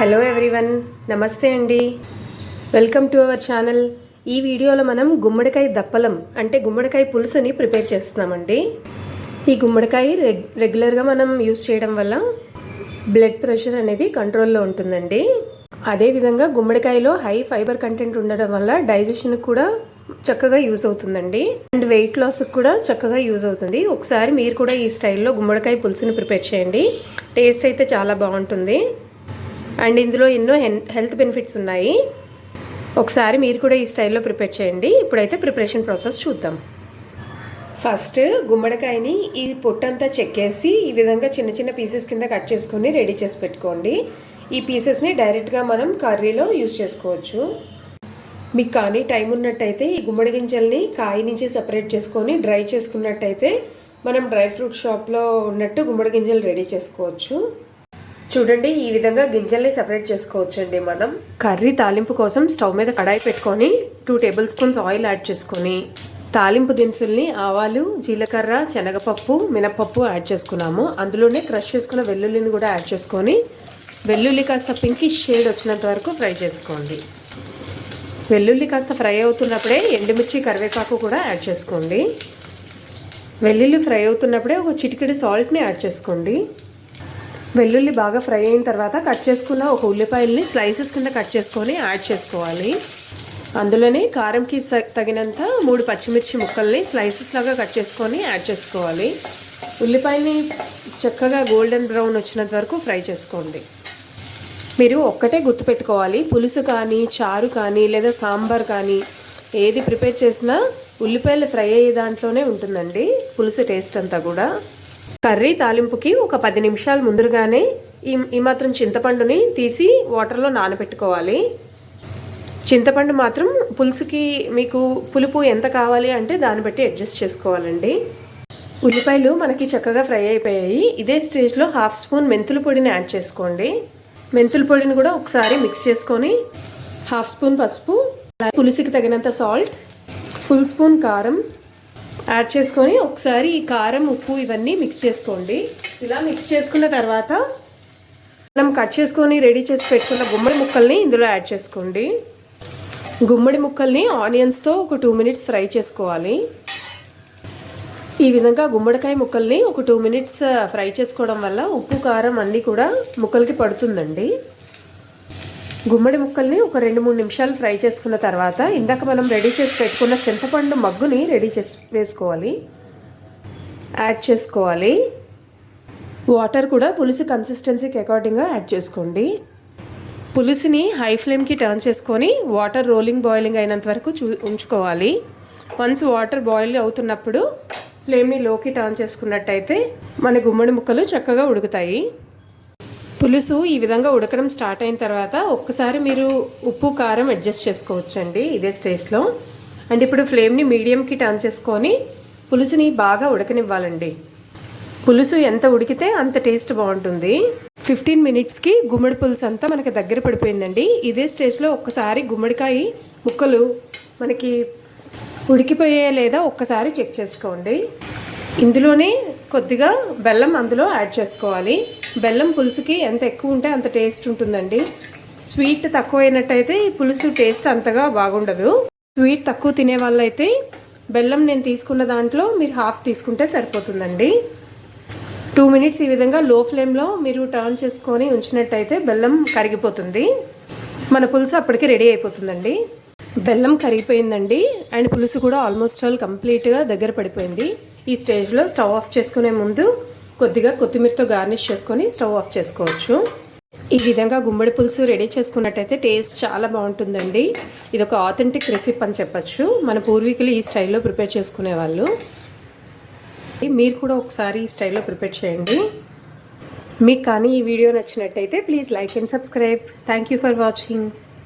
Hello everyone నమస్తే అండి. Welcome to our channel. ఈ వీడియోలో మనం గుమ్మడికాయ దప్పలం అంటే గుమ్మడికాయ పులుసుని ప్రిపేర్ చేస్తున్నామండి. ఈ గుమ్మడికాయ రెగ్ రెగ్యులర్గా మనం యూస్ చేయడం వల్ల బ్లడ్ ప్రెషర్ అనేది కంట్రోల్లో ఉంటుందండి. అదేవిధంగా గుమ్మడికాయలో హై ఫైబర్ కంటెంట్ ఉండడం వల్ల డైజెషన్ కూడా చక్కగా యూజ్ అవుతుందండి. అండ్ వెయిట్ లాస్కి కూడా చక్కగా యూజ్ అవుతుంది. ఒకసారి మీరు కూడా ఈ స్టైల్లో గుమ్మడికాయ పులుసుని ప్రిపేర్ చేయండి. టేస్ట్ అయితే చాలా బాగుంటుంది. అండ్ ఇందులో ఎన్నో హెన్- హెల్త్ బెనిఫిట్స్ ఉన్నాయి. ఒకసారి మీరు కూడా ఈ స్టైల్లో ప్రిపేర్ చేయండి. ఇప్పుడైతే ప్రిపరేషన్ ప్రాసెస్ చూద్దాం. ఫస్ట్ గుమ్మడికాయని ఈ పొట్టంతా చెక్కేసి ఈ విధంగా చిన్న చిన్న పీసెస్ కింద కట్ చేసుకొని రెడీ చేసి పెట్టుకోండి. ఈ పీసెస్ని డైరెక్ట్గా మనం కర్రీలో యూస్ చేసుకోవచ్చు. మీకు కానీ టైం ఉన్నట్టయితే ఈ గుమ్మడి గింజల్ని కాయ నుంచి సపరేట్ చేసుకొని డ్రై చేసుకున్నట్టయితే మనం డ్రై ఫ్రూట్ షాప్లో ఉన్నట్టు గుమ్మడి గింజలు రెడీ చేసుకోవచ్చు. చూడండి ఈ విధంగా గింజల్ని సపరేట్ చేసుకోవచ్చండి మనం. కర్రీ తాలింపు కోసం స్టవ్ మీద కడాయి పెట్టుకొని two tablespoons oil add చేసుకొని తాలింపు దినుసుల్ని ఆవాలు జీలకర్ర శనగపప్పు మినపప్పు యాడ్ చేసుకున్నాము. అందులోనే క్రష్ చేసుకున్న వెల్లుల్లిని కూడా యాడ్ చేసుకొని వెల్లుల్లి కాస్త పింకి షేడ్ వచ్చినంత వరకు ఫ్రై చేసుకోండి. వెల్లుల్లి కాస్త ఫ్రై అవుతున్నప్పుడే ఎండుమిర్చి కరివేపాకు కూడా యాడ్ చేసుకోండి. వెల్లుల్లి ఫ్రై అవుతున్నప్పుడే ఒక చిటికెడు సాల్ట్ని యాడ్ చేసుకోండి. వెల్లుల్లి బాగా ఫ్రై అయిన తర్వాత కట్ చేసుకున్న ఒక ఉల్లిపాయల్ని స్లైసెస్ కింద కట్ చేసుకొని యాడ్ చేసుకోవాలి. అందులోనే కారంకి తగినంత మూడు పచ్చిమిర్చి ముక్కల్ని స్లైసెస్ లాగా కట్ చేసుకొని యాడ్ చేసుకోవాలి. ఉల్లిపాయని చక్కగా గోల్డెన్ బ్రౌన్ వచ్చినంత వరకు ఫ్రై చేసుకోండి. మీరు ఒక్కటే గుర్తుపెట్టుకోవాలి పులుసు కానీ చారు కానీ లేదా సాంబార్ కానీ ఏది ప్రిపేర్ చేసినా ఉల్లిపాయలు ఫ్రై అయ్యే దాంట్లోనే ఉంటుందండి పులుసు టేస్ట్ అంతా కూడా. కర్రీ తాలింపుకి ఒక పది నిమిషాలు ముందుగానే ఈ ఈ మాత్రం చింతపండుని తీసి వాటర్లో నానబెట్టుకోవాలి. చింతపండు మాత్రం పులుసుకి మీకు పులుపు ఎంత కావాలి అంటే దాన్ని బట్టి అడ్జస్ట్ చేసుకోవాలండి. ఉల్లిపాయలు మనకి చక్కగా ఫ్రై అయిపోయాయి. ఇదే స్టేజ్లో హాఫ్ స్పూన్ మెంతుల పొడిని యాడ్ చేసుకోండి. మెంతుల పొడిని కూడా ఒకసారి మిక్స్ చేసుకొని హాఫ్ స్పూన్ పసుపు పులుసుకి తగినంత సాల్ట్ ఫుల్ స్పూన్ కారం యాడ్ చేసుకొని ఒకసారి ఈ కారం ఉప్పు ఇవన్నీ మిక్స్ చేసుకోండి. ఇలా మిక్స్ చేసుకున్న తర్వాత మనం కట్ చేసుకొని రెడీ చేసి పెట్టుకున్న గుమ్మడి ముక్కల్ని ఇందులో యాడ్ చేసుకోండి. గుమ్మడి ముక్కల్ని ఆనియన్స్తో ఒక టూ మినిట్స్ ఫ్రై చేసుకోవాలి. ఈ విధంగా గుమ్మడికాయ ముక్కల్ని ఒక టూ మినిట్స్ ఫ్రై చేసుకోవడం వల్ల ఉప్పు కారం అన్నీ కూడా ముక్కలకి పడుతుందండి. గుమ్మడి ముక్కల్ని ఒక రెండు మూడు నిమిషాలు ఫ్రై చేసుకున్న తర్వాత ఇందాక మనం రెడీ చేసి పెట్టుకున్న చింతపండు మగ్గుని రెడీ చేసి వేసుకోవాలి. యాడ్ చేసుకోవాలి. వాటర్ కూడా పులుసు కన్సిస్టెన్సీకి అకార్డింగ్గా యాడ్ చేసుకోండి. పులుసుని హై ఫ్లేమ్కి టర్న్ చేసుకొని వాటర్ రోలింగ్ బాయిలింగ్ అయినంత వరకు చూ ఉంచుకోవాలి. వన్స్ వాటర్ బాయిల్ అవుతున్నప్పుడు ఫ్లేమ్ని లోకి టర్న్ చేసుకున్నట్టయితే మన గుమ్మడి ముక్కలు చక్కగా ఉడుకుతాయి. పులుసు ఈ విధంగా ఉడకడం స్టార్ట్ అయిన తర్వాత ఒక్కసారి మీరు ఉప్పు కారం అడ్జస్ట్ చేసుకోవచ్చండి ఇదే స్టేజ్లో. అండ్ ఇప్పుడు ఫ్లేమ్ని మీడియంకి టర్న్ చేసుకొని పులుసుని బాగా ఉడకనివ్వాలండి. పులుసు ఎంత ఉడికితే అంత టేస్ట్ బాగుంటుంది. ఫిఫ్టీన్ మినిట్స్కి గుమ్మడి పులుసు అంతా మనకి దగ్గర పడిపోయిందండి. ఇదే స్టేజ్లో ఒక్కసారి గుమ్మడికాయ ముక్కలు మనకి ఉడికిపోయే లేదా ఒక్కసారి చెక్ చేసుకోండి. ఇందులోనే కొద్దిగా బెల్లం అందులో యాడ్ చేసుకోవాలి. బెల్లం పులుసుకి ఎంత ఎక్కువ ఉంటే అంత టేస్ట్ ఉంటుందండి. స్వీట్ తక్కువ అయినట్టయితే ఈ పులుసు టేస్ట్ అంతగా బాగుండదు. స్వీట్ తక్కువ తినే వాళ్ళైతే బెల్లం నేను తీసుకున్న దాంట్లో మీరు హాఫ్ తీసుకుంటే సరిపోతుందండి. టూ మినిట్స్ ఈ విధంగా లో ఫ్లేమ్లో మీరు టర్న్ చేసుకొని ఉంచినట్టయితే బెల్లం కరిగిపోతుంది. మన పులుసు అప్పటికి రెడీ అయిపోతుందండి. బెల్లం కరిగిపోయిందండి. అండ్ పులుసు కూడా ఆల్మోస్ట్ ఆల్ కంప్లీట్గా దగ్గర పడిపోయింది. ఈ స్టేజ్లో స్టవ్ ఆఫ్ చేసుకునే ముందు కొద్దిగా కొత్తిమీరతో గార్నిష్ చేసుకొని స్టవ్ ఆఫ్ చేసుకోవచ్చు. ఈ విధంగా గుమ్మడి పులుసు రెడీ చేసుకున్నట్టయితే టేస్ట్ చాలా బాగుంటుందండి. ఇది ఒక ఆథెంటిక్ రెసిపీ అని చెప్పచ్చు. మన పూర్వీకులు ఈ స్టైల్లో ప్రిపేర్ చేసుకునేవాళ్ళు. మీరు కూడా ఒకసారి ఈ స్టైల్లో ప్రిపేర్ చేయండి. మీకు కానీ ఈ వీడియో నచ్చినట్టయితే please like and subscribe. Thank you for watching